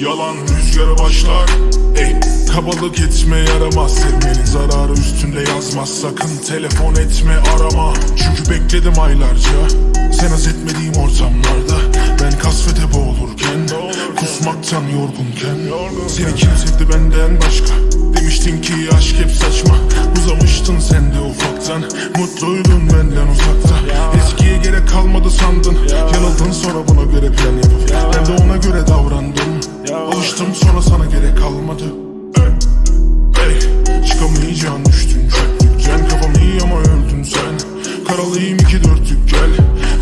Yalan rüzgarı başlar. Ey kabalık etme yaramaz. Sevmenin zararı üstünde yazmaz. Sakın telefon etme arama. Çünkü bekledim aylarca. Sen haz etmediğim ortamlarda. Ben kasvete boğulurken Kusmaktan yorgunken. Seni kim sevdi benden başka? Demiştin ki aşk hep saçma. Uzamıştın sen de ufaktan. Mutluydun benden uzakta kalmadı Hey, çıkamayacağın düştün çöplükten Kafam iyi ama öldün sen. Karalıyım iki dörtlük gel.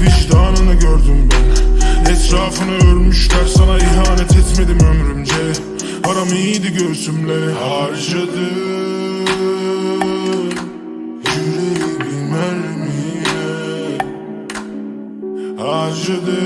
Vicdanını gördüm ben. Etrafını örmüşler sana ihanet etmedim ömrümce. Param iyiydi göğsümle harcadım. Yüreğimi mermiye harcadın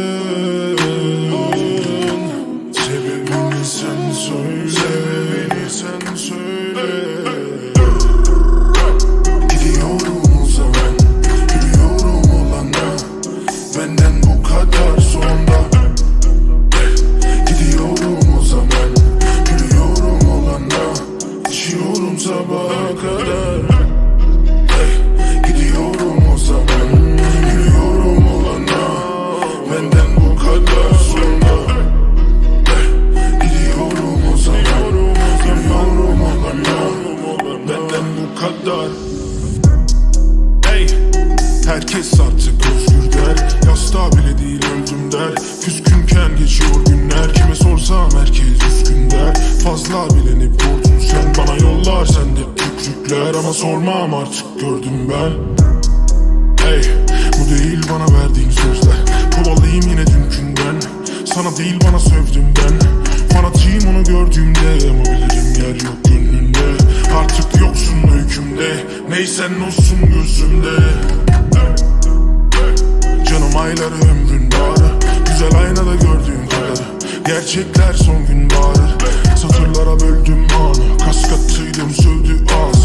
Herkes artık özgür der. Yastığa bile değil öldüm der. Küskünken geçiyor günler. Kime sorsam herkes üzgün der. Fazla bilenip vurdun sen. Bana yollar sen de küçükler Ama sormam artık gördüm ben. Hey bu değil bana verdiğin sözler. Kovalıyım yine dünkünden. Sana değil bana sövdüm ben. Fanatiyim onu gördüğümde Ama bilirim yer yok gönlünde Artık yoksun öykümde. Neysen olsun gözümde ayları ömrün bağrı Güzel aynada gördüğün kadar Gerçekler son gün bağırır Satırlara böldüm anı Kaskattıydım sövdü ağzım